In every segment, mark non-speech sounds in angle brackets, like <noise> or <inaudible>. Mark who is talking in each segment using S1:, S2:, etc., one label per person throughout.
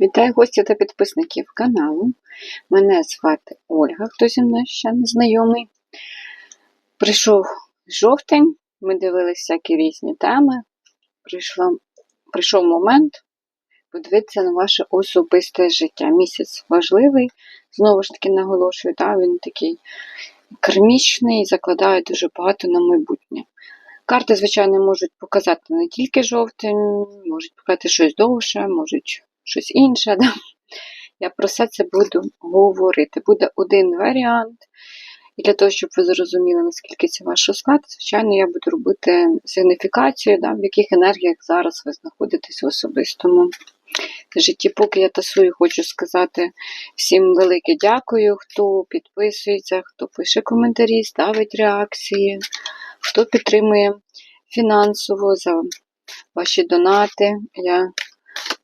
S1: Вітаю гостів та підписників каналу. Мене звати Ольга, хто зі мною ще не знайомий. Прийшов жовтень, ми дивилися всякі різні теми. Прийшла, прийшов момент подивитися на ваше особисте життя. Місяць важливий, знову ж таки наголошую, да, він такий кармічний, закладає дуже багато на майбутнє. Карти, звичайно, можуть показати не тільки жовтень, можуть показати щось довше, можуть щось інше. Да? Я про все це буду говорити. Буде один варіант. І для того, щоб ви зрозуміли, наскільки це ваш розклад, звичайно, я буду робити сигніфікацію, да, в яких енергіях зараз ви знаходитесь в особистому житті. Поки я тасую, хочу сказати всім велике дякую, хто підписується, хто пише коментарі, ставить реакції, хто підтримує фінансово за ваші донати. Я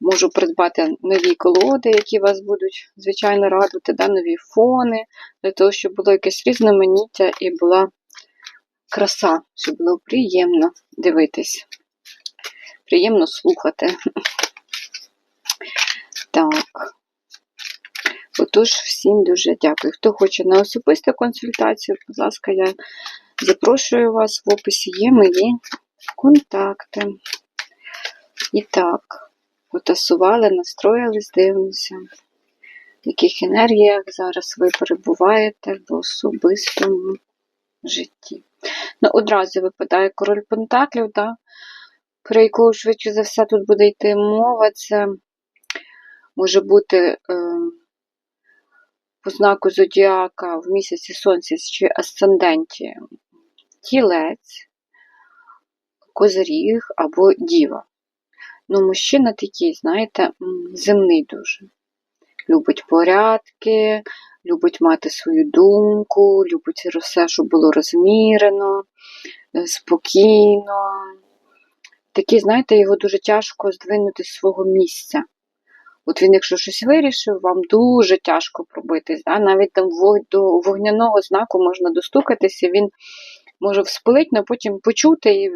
S1: можу придбати нові колоди, які вас будуть, звичайно, радувати, да, нові фони, для того, щоб було якесь різноманіття і була краса, щоб було приємно дивитись, приємно слухати. Так. Отож, всім дуже дякую. Хто хоче на особисту консультацію, будь ласка, я запрошую вас в описі є мої контакти. І так, потасували, настроїлись, дивимося, в яких енергіях зараз ви перебуваєте в особистому житті. Ну, одразу випадає король Пентаклів, да? про якого швидше за все тут буде йти мова. Це може бути е, по знаку Зодіака в місяці сонця чи асценденті тілець, козиріг або діва. Ну, мужчина такий, знаєте, земний дуже. Любить порядки, любить мати свою думку, любить все, щоб було розмірено, е, спокійно. Такий, знаєте, його дуже тяжко здвинути з свого місця. От він, якщо щось вирішив, вам дуже тяжко пробитись. Да? Навіть там до вогняного знаку можна достукатися, він може вспилить, але потім почути і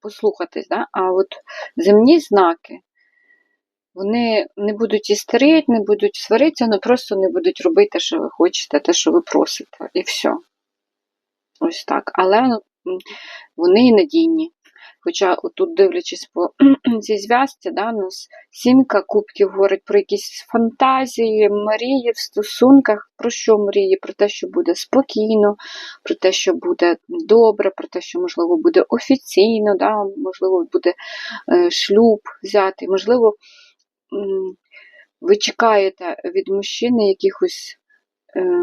S1: послухатись. Да? А от земні знаки, вони не будуть істерити, не будуть сваритися, вони просто не будуть робити те, що ви хочете, те, що ви просите, і все. Ось так. Але вони і надійні. Хоча, тут, дивлячись по <clears throat> цій зв'язці, да, у нас сімка кубків говорить про якісь фантазії, мрії в стосунках, про що мрії? Про те, що буде спокійно, про те, що буде добре, про те, що, можливо, буде офіційно, да, можливо, буде е, шлюб взяти, можливо, ви чекаєте від мужчини якихось е,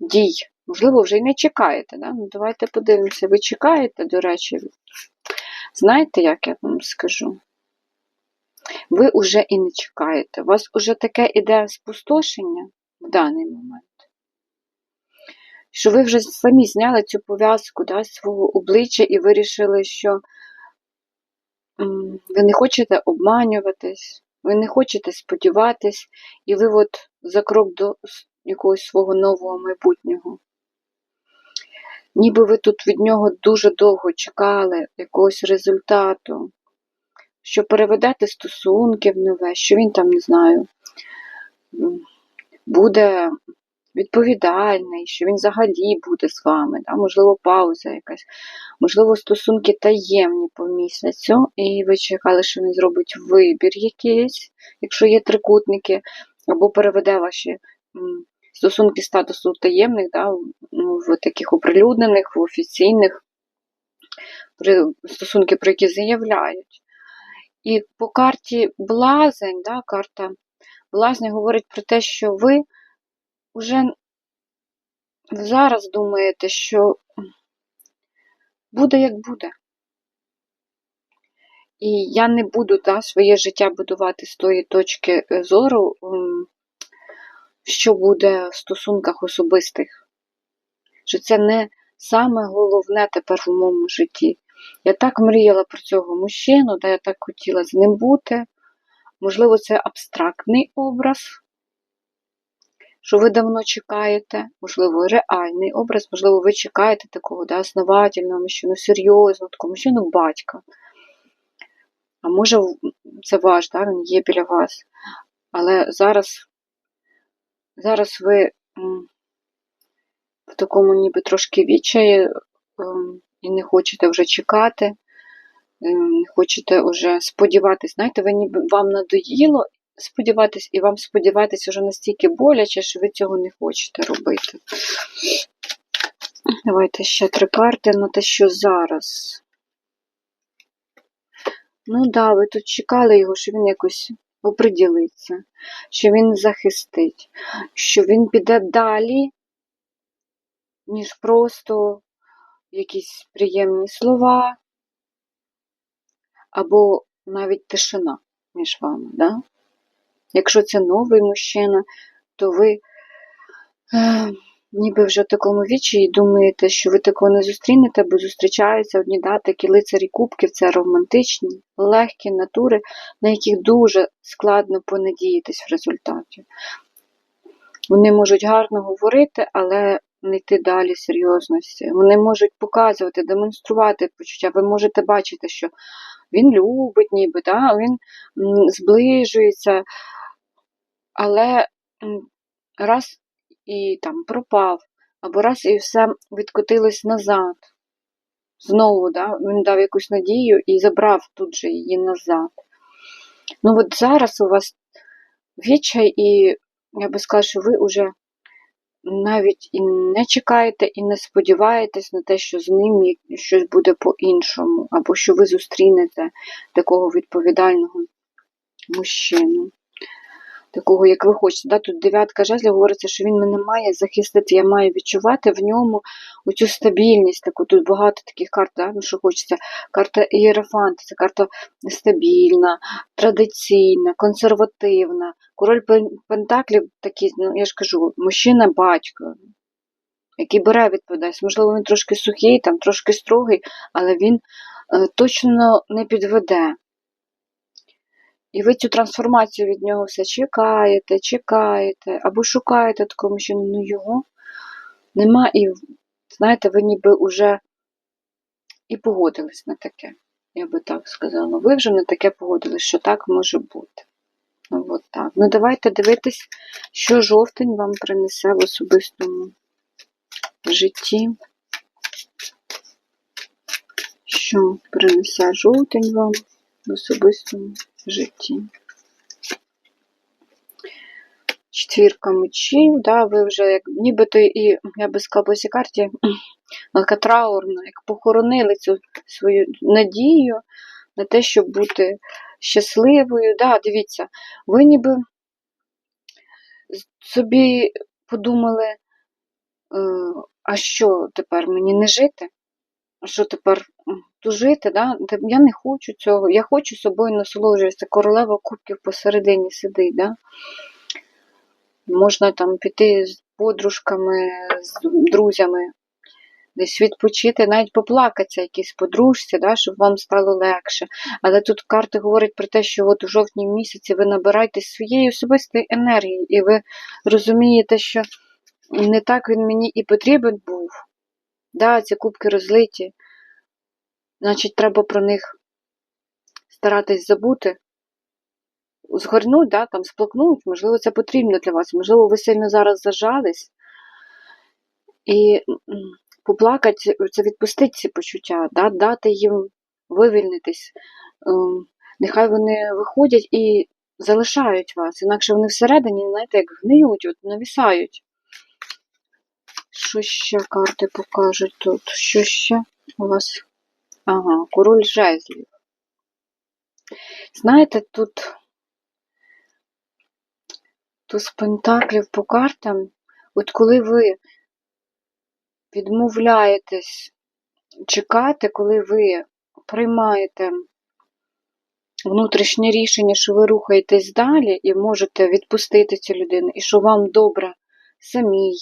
S1: дій. Можливо, вже й не чекаєте. Да? Ну, Давайте подивимося, ви чекаєте, до речі, Знаєте, як я вам скажу? Ви вже і не чекаєте. У вас вже таке іде спустошення в даний момент, що ви вже самі зняли цю пов'язку да, свого обличчя і вирішили, що ви не хочете обманюватись, ви не хочете сподіватись, і ви от за крок до якогось свого нового майбутнього. Ніби ви тут від нього дуже довго чекали якогось результату, що переведете стосунки в нове, що він там, не знаю, буде відповідальний, що він взагалі буде з вами, да? можливо, пауза якась, можливо, стосунки таємні по місяцю, і ви чекали, що він зробить вибір якийсь, якщо є трикутники, або переведе ваші стосунки статусу таємних, да, ну, в таких оприлюднених, в офіційних стосунки, про які заявляють. І по карті Блазень, да, карта Блазня говорить про те, що ви вже зараз думаєте, що буде як буде. І я не буду да, своє життя будувати з тої точки зору, що буде в стосунках особистих. Що це не саме головне тепер в моєму житті. Я так мріяла про цього мужчину, да я так хотіла з ним бути. Можливо, це абстрактний образ, що ви давно чекаєте, можливо, реальний образ, можливо, ви чекаєте такого да, основательного мужчину, серйозного, такого мужчину батька. А може, це ваш, да, він є біля вас. Але зараз, зараз ви в такому ніби трошки відчаї ем, і не хочете вже чекати, ем, не хочете вже сподіватись. Знаєте, ви ніби вам надоїло сподіватись, і вам сподіватись вже настільки боляче, що ви цього не хочете робити. Давайте ще три карти на те, що зараз. Ну да, ви тут чекали його, що він якось оприділиться, що він захистить, що він піде далі, ніж просто якісь приємні слова, або навіть тишина між вами. Да? Якщо це новий мужчина, то ви е, ніби вже в такому вічі і думаєте, що ви такого не зустрінете, бо зустрічаються одні да, такі лицарі кубків, це романтичні, легкі натури, на яких дуже складно понадіятись в результаті. Вони можуть гарно говорити, але не йти далі серйозності. Вони можуть показувати, демонструвати почуття. Ви можете бачити, що він любить, ніби, да? він зближується, але раз і там пропав, або раз і все відкотилось назад. Знову, да? він дав якусь надію і забрав тут же її назад. Ну от зараз у вас відчай, і я би сказала, що ви вже навіть і не чекаєте, і не сподіваєтесь на те, що з ним щось буде по-іншому, або що ви зустрінете такого відповідального мужчину. Такого, як ви хочете. Да? Тут дев'ятка жезлів говориться, що він мене має захистити, я маю відчувати в ньому оцю стабільність. Таку. Тут багато таких карт, да? ну, що хочеться. Карта Ієрофанта, це карта стабільна, традиційна, консервативна. Король пен- Пентаклів такий, ну я ж кажу, мужчина-батько, який бере відповідальність. Можливо, він трошки сухий, там, трошки строгий, але він е, точно не підведе. І ви цю трансформацію від нього все чекаєте, чекаєте, або шукаєте такого мужчину, ну його нема, і знаєте, ви ніби вже і погодились на таке, я би так сказала. Ви вже на таке погодились, що так може бути. Ну, от так. Ну, давайте дивитись, що жовтень вам принесе в особистому житті. Що принесе жовтень вам в особистому житті. Четвірка мечів, да, ви вже як нібито і, я би сказала, по цій карті, <clears throat> траурна, як похоронили цю свою надію на те, щоб бути щасливою. Да, дивіться, ви ніби собі подумали, е, а що тепер мені не жити? А що тепер тужити? Да? Я не хочу цього, я хочу собою насолоджуватися. Королева кубків посередині сидить. Да? Можна там піти з подружками, з друзями, десь відпочити, навіть поплакатися якійсь подружці, да, щоб вам стало легше. Але тут карти говорять про те, що от у жовтні місяці ви набираєтесь своєї особистої енергії, і ви розумієте, що не так він мені і потрібен був. Да, ці кубки розлиті. Значить, треба про них старатись забути, згорнуть, да, там, сплакнуть, можливо, це потрібно для вас, можливо, ви сильно зараз зажались. І поплакати, це відпустити ці почуття, да, дати їм вивільнитись. Ем, Нехай вони виходять і залишають вас, інакше вони всередині, знаєте, як гниють, от навісають. Що ще карти покажуть тут? Що ще у вас? Ага, король жезлів. Знаєте, тут туз пентаклів по картам, от коли ви відмовляєтесь чекати, коли ви приймаєте внутрішнє рішення, що ви рухаєтесь далі і можете відпустити цю людину, і що вам добре самій,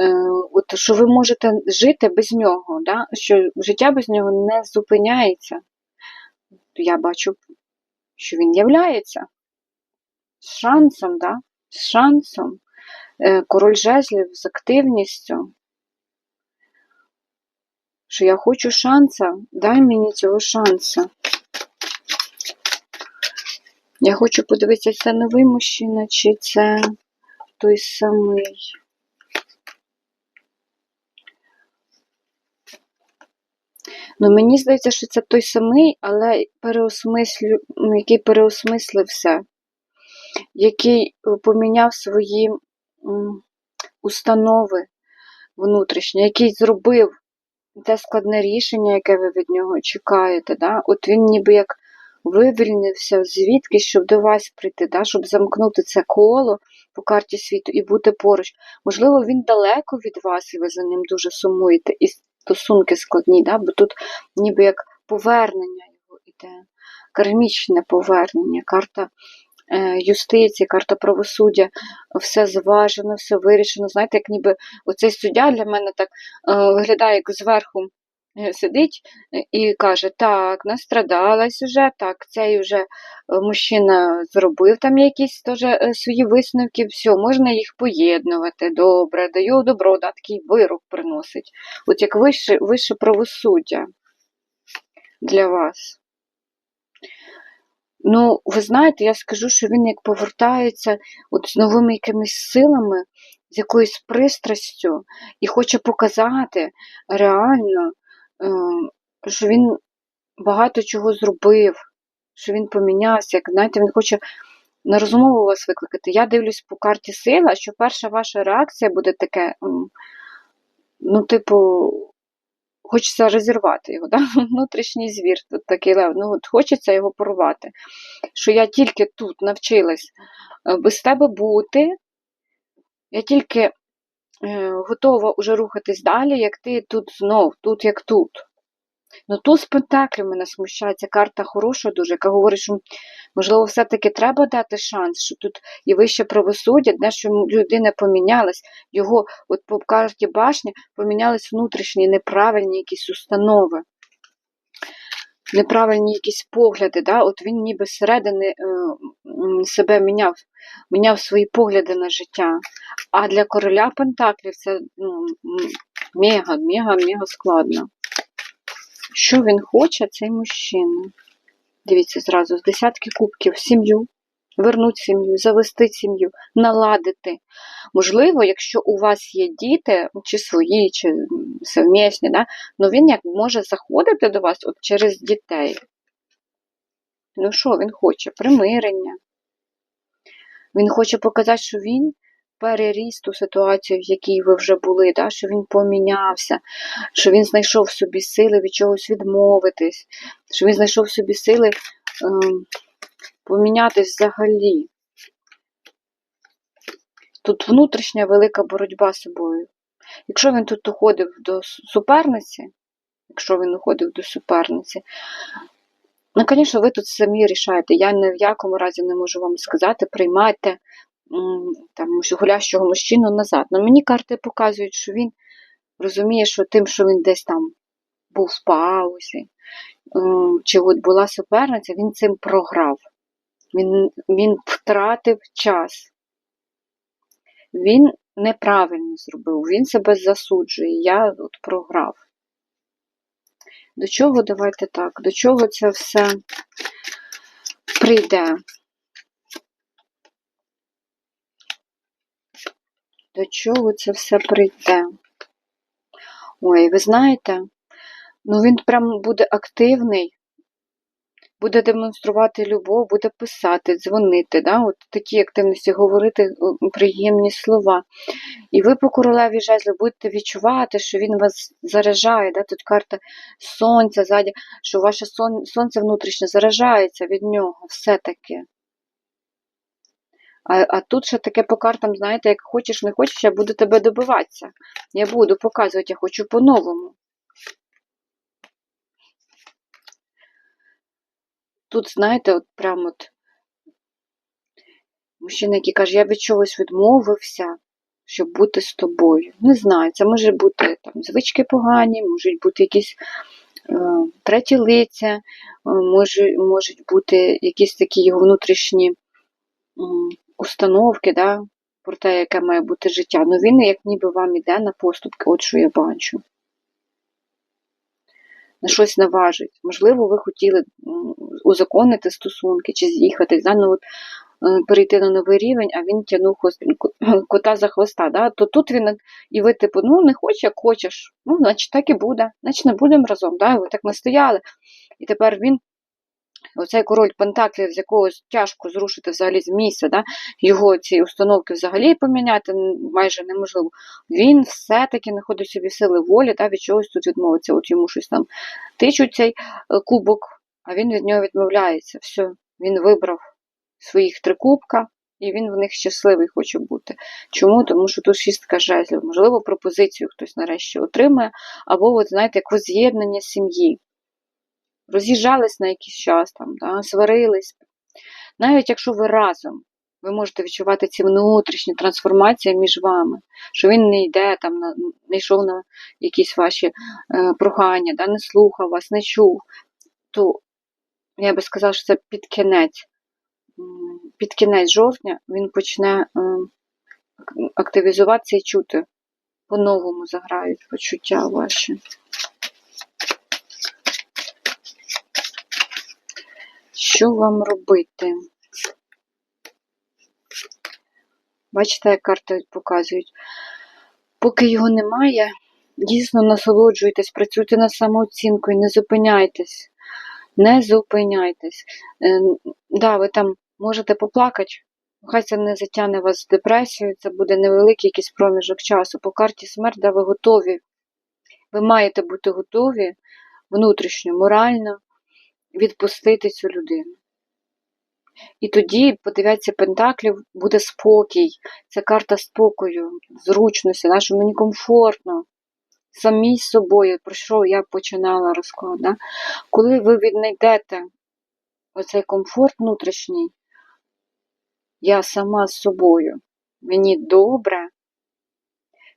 S1: е, от, що ви можете жити без нього, да? що життя без нього не зупиняється. Я бачу, що він являється з шансом, да? з шансом. Е, Король жезлів з активністю. Що я хочу шанса, дай мені цього шанса. Я хочу подивитися, це новий мужчина, чи це той самий. Ну, мені здається, що це той самий, але переосмислю, ну, який переосмислив все, який е, поміняв свої установи внутрішні, який зробив те складне рішення, яке ви від нього чекаєте. Да? От він ніби як вивільнився звідки, щоб до вас прийти, да? щоб замкнути це коло по карті світу і бути поруч. Можливо, він далеко від вас, і ви за ним дуже сумуєте, і стосунки складні, да? бо тут ніби як повернення його іде, кармічне повернення, карта. е, Юстиції, карта правосуддя, все зважено, все вирішено. Знаєте, як ніби оцей суддя для мене так е, виглядає, як зверху сидить е, і каже: Так, настрадалась уже, так, цей вже е, мужчина зробив там якісь теж е, свої висновки, все, можна їх поєднувати. Добре, даю добро, да, такий вирок приносить. От як вище, вище правосуддя для вас. Ну, ви знаєте, я скажу, що він як повертається от з новими якимись силами, з якоюсь пристрастю, і хоче показати реально, е, що він багато чого зробив, що він помінявся. Як знаєте, він хоче на розмову вас викликати. Я дивлюсь по карті сила, що перша ваша реакція буде таке, ну, типу, хочеться розірвати його, <laughs> да? внутрішній звір, тут такий лев. Ну, от хочеться його порвати. Що я тільки тут навчилась е, без тебе бути, я тільки готова уже рухатись далі, як ти тут знов, тут як тут. Ну тут спектакль мене смущає, ця карта хороша дуже, яка говорить, що можливо, все-таки треба дати шанс, що тут і вище правосуддя, де що людина помінялась, його от по карті башні помінялись внутрішні неправильні якісь установи, неправильні якісь погляди. Да? От він ніби зсередини е, себе міняв, міняв свої погляди на життя. А для короля Пентаклів це ну, мега, мега, мега складно. Що він хоче, цей мужчина? Дивіться зразу, з десятки кубків сім'ю, вернуть сім'ю, завести сім'ю, наладити. Можливо, якщо у вас є діти, чи свої, чи совмісні, да, ну він як може заходити до вас от через дітей. Ну що він хоче? Примирення. Він хоче показати, що він переріс ту ситуацію, в якій ви вже були, да? що він помінявся, що він знайшов в собі сили від чогось відмовитись, що він знайшов в собі сили ем, помінятись взагалі. Тут внутрішня велика боротьба з собою. Якщо він тут уходив до суперниці, якщо він уходив до суперниці, ну, звісно, ви тут самі рішаєте. Я ні в якому разі не можу вам сказати, приймайте там, гулящого мужчину назад. Но мені карти показують, що він розуміє, що тим, що він десь там був в паузі, чи от була суперниця, він цим програв. Він, він втратив час. Він неправильно зробив, він себе засуджує, я от програв. До чого давайте так? До чого це все прийде? До чого це все прийде? Ой, ви знаєте, ну він прям буде активний, буде демонструвати любов, буде писати, дзвонити, да? от такі активності, говорити приємні слова. І ви по королеві жезлів будете відчувати, що він вас заряджає. Да? Тут карта сонця ззаді, що ваше сон, сонце внутрішнє заражається від нього все-таки. А, а тут ще таке по картам, знаєте, як хочеш, не хочеш, я буду тебе добиватися. Я буду показувати, я хочу по-новому. Тут, знаєте, от прям от мужчина, який каже, я від чогось відмовився, щоб бути з тобою. Не знаю, це може бути там звички погані, можуть бути якісь е, треті лиця, е, може, можуть бути якісь такі його внутрішні установки, да, про те, яке має бути життя. Ну він як ніби вам іде на поступки, от що я бачу. На щось наважить. Можливо, ви хотіли узаконити стосунки чи з'їхати, от, е, перейти на новий рівень, а він тягнув хвост- <clears throat> кота за хвоста. Да? То тут він і ви, типу, ну не хочеш, як хочеш. Ну, значить, так і буде. Значить, не будемо разом. Да? Ви так настояли. І тепер він, оцей король Пентаклів, з якого тяжко зрушити взагалі з місця, да? його ці установки взагалі поміняти майже неможливо. Він все-таки знаходить собі сили волі, да? від чогось тут відмовиться. От йому щось там тичуть цей е, кубок, а він від нього відмовляється. Все, він вибрав своїх три кубка. І він в них щасливий хоче бути. Чому? Тому що тут шістка жезлів. Можливо, пропозицію хтось нарешті отримає, або, от, знаєте, як воз'єднання сім'ї. Роз'їжджались на якийсь час, там, да, сварились. Навіть якщо ви разом, ви можете відчувати ці внутрішні трансформації між вами, що він не йде там, не йшов на якісь ваші е, прохання, да, не слухав вас, не чув. То я би сказала, що це під кінець. Під кінець жовтня він почне е, активізуватися і чути. По-новому заграють почуття ваші. Що вам робити? Бачите, як карти показують. Поки його немає, дійсно насолоджуйтесь, працюйте над самооцінкою, не зупиняйтесь. Не зупиняйтесь. Е, Да, ви там можете поплакати, хай це не затягне вас в депресію, це буде невеликий якийсь проміжок часу. По карті смерть, да, ви готові. Ви маєте бути готові внутрішньо, морально відпустити цю людину. І тоді, подивіться, Пентаклів буде спокій. Це карта спокою, зручності, да, що мені комфортно. Самі з собою, про що я починала розклад. Да? Коли ви віднайдете оцей комфорт внутрішній, я сама з собою, мені добре,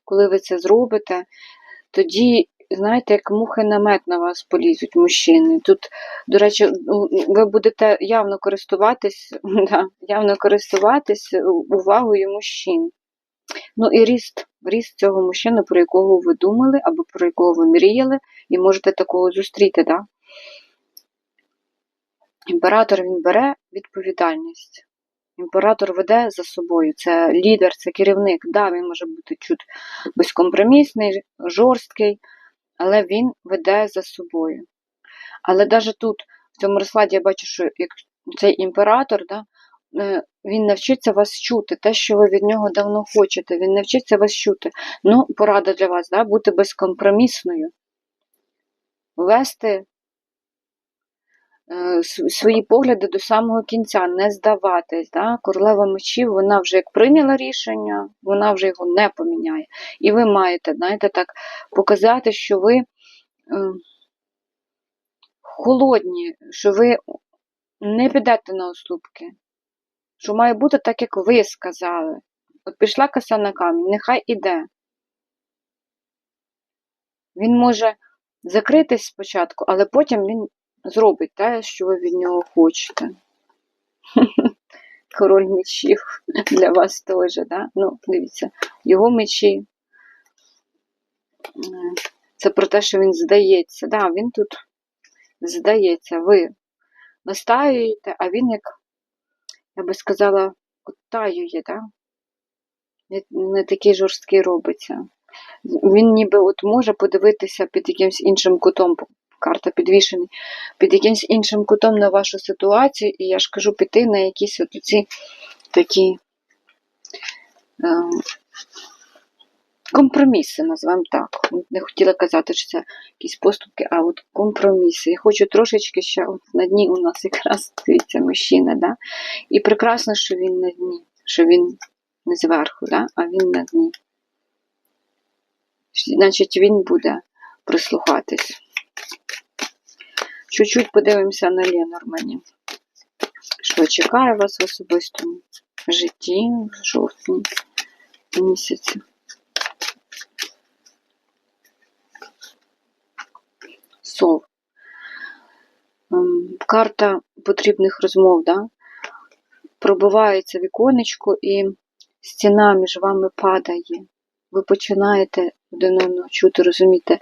S1: коли ви це зробите, тоді, знаєте, як мухи на мед на вас полізуть мужчини. Тут, до речі, ви будете явно користуватись, <laughs> да, явно користуватись увагою мужчин. Ну і ріст, ріст цього мужчини, про якого ви думали, або про якого ви мріяли, і можете такого зустріти, да? Імператор він бере відповідальність. Імператор веде за собою. Це лідер, це керівник. Да, він може бути чуть безкомпромісний, жорсткий, але він веде за собою. Але навіть тут, в цьому розкладі, я бачу, що як цей імператор, да, е, він навчиться вас чути, те, що ви від нього давно хочете, він навчиться вас чути. Ну, порада для вас, да, бути безкомпромісною, вести свої погляди до самого кінця, не здаватись. Да? Королева мечів, вона вже як прийняла рішення, вона вже його не поміняє. І ви маєте, знаєте, так показати, що ви е, холодні, що ви не підете на уступки, що має бути так, як ви сказали. От пішла коса на камінь, нехай іде. Він може закритись спочатку, але потім він зробить те, що ви від нього хочете. <laughs> Король мечів для вас теж, да? Ну, дивіться, його мечі. е, Це про те, що він здається. Да, він тут здається, ви настаюєте, а він як, я би сказала, от таює, да? Не такий жорсткий робиться. Він ніби от може подивитися під якимось іншим кутом, карта підвішений, під якимось іншим кутом на вашу ситуацію, і я ж кажу, піти на якісь от ці такі е, компроміси, називаємо так. Не хотіла казати, що це якісь поступки, а от компроміси. Я хочу трошечки ще от на дні у нас якраз <laughs> дивіться мужчина, да? і прекрасно, що він на дні, що він не зверху, да? а він на дні. Значить, він буде прислухатись. Чуть-чуть подивимося на Ленормані. Що чекає вас в особистому житті в жовтні місяці. Сов. Ем, Карта потрібних розмов, да? пробивається віконечко і стіна між вами падає. Ви починаєте один одного чути, розуміти,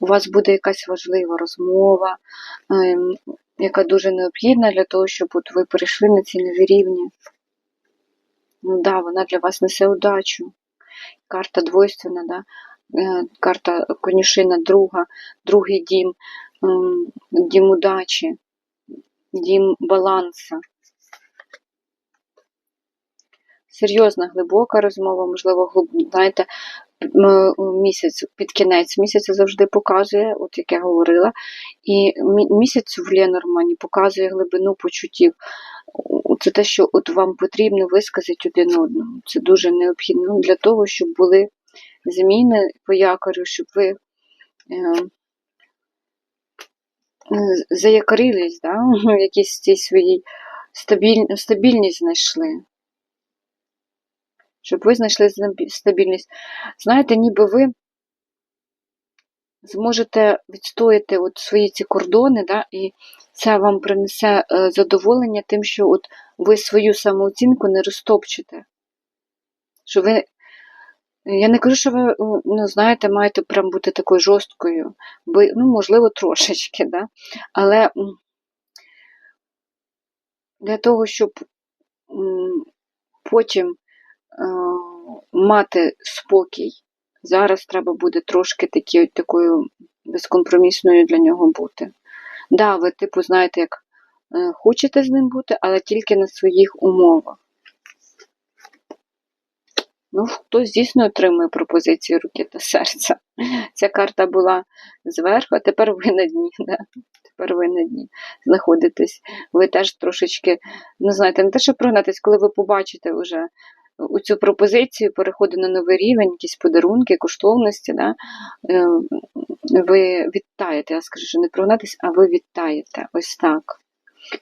S1: у вас буде якась важлива розмова, ем, яка дуже необхідна для того, щоб от ви перейшли на ці нові рівні. Ну да, вона для вас несе удачу. Карта двойственна, да? Е, карта конюшина друга, другий дім, ем, дім удачі, дім баланса. Серйозна, глибока розмова, можливо, знаєте, місяць під кінець місяця завжди показує, от як я говорила, і мі- місяць в Ленормані показує глибину почуттів. Це те, що от вам потрібно висказати один одному. Це дуже необхідно для того, щоб були зміни по якорю, щоб ви е, е, заякорились, да? <laughs> в якійсь цій своїй стабіль... стабільність знайшли. Щоб ви знайшли стабільність. Знаєте, ніби ви зможете відстояти от свої ці кордони, да, і це вам принесе е, задоволення тим, що от ви свою самооцінку не розтопчете. Що ви, я не кажу, що ви, ну, знаєте, маєте прям бути такою жорсткою, бо, ну, можливо, трошечки, да? але для того, щоб потім мати спокій, зараз треба буде трошки такі, такою безкомпромісною для нього бути. Да, ви, типу, знаєте, як е, хочете з ним бути, але тільки на своїх умовах. Ну, хтось дійсно отримує пропозиції руки та серця. Ця карта була зверху, а тепер ви на дні. Да? Тепер ви на дні знаходитесь. Ви теж трошечки, ну знаєте, не те, що прогнатись, коли ви побачите вже у цю пропозицію, переходу на новий рівень, якісь подарунки, коштовності, да? е, ви відтаєте, я скажу, що не прогнатись, а ви відтаєте. Ось так.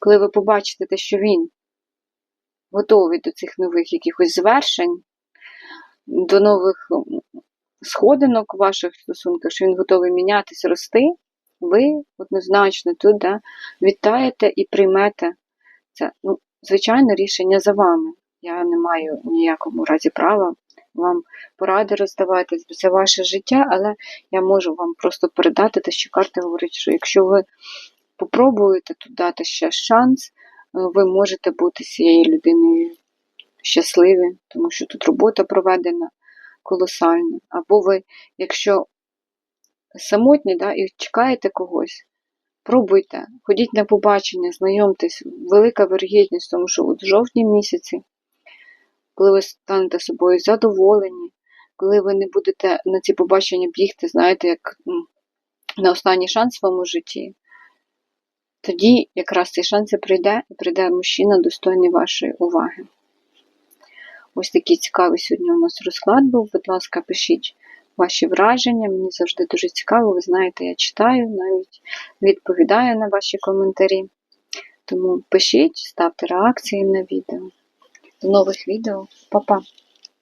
S1: Коли ви побачите те, що він готовий до цих нових якихось звершень, до нових сходинок в ваших стосунках, що він готовий мінятись, рости, ви однозначно тут да, вітаєте і приймете це. Ну, звичайно, рішення за вами. Я не маю в ніякому разі права вам поради роздавати, це ваше життя, але я можу вам просто передати те, що карта говорить, що якщо ви попробуєте тут дати ще шанс, е, ви можете бути цією людиною щасливі, тому що тут робота проведена колосальна. Або ви, якщо самотні да, і чекаєте когось, пробуйте, ходіть на побачення, знайомтесь, велика вирогідність, тому що от жовтні місяці, коли ви станете собою задоволені, коли ви не будете на ці побачення бігти, знаєте, як на останній шанс в своєму житті, тоді якраз цей шанс і прийде, і прийде мужчина достойний вашої уваги. Ось такий цікавий сьогодні у нас розклад був. Будь ласка, пишіть ваші враження. Мені завжди дуже цікаво. Ви знаєте, я читаю, навіть відповідаю на ваші коментарі. Тому пишіть, ставте реакції на відео. Нових відео. Па-па!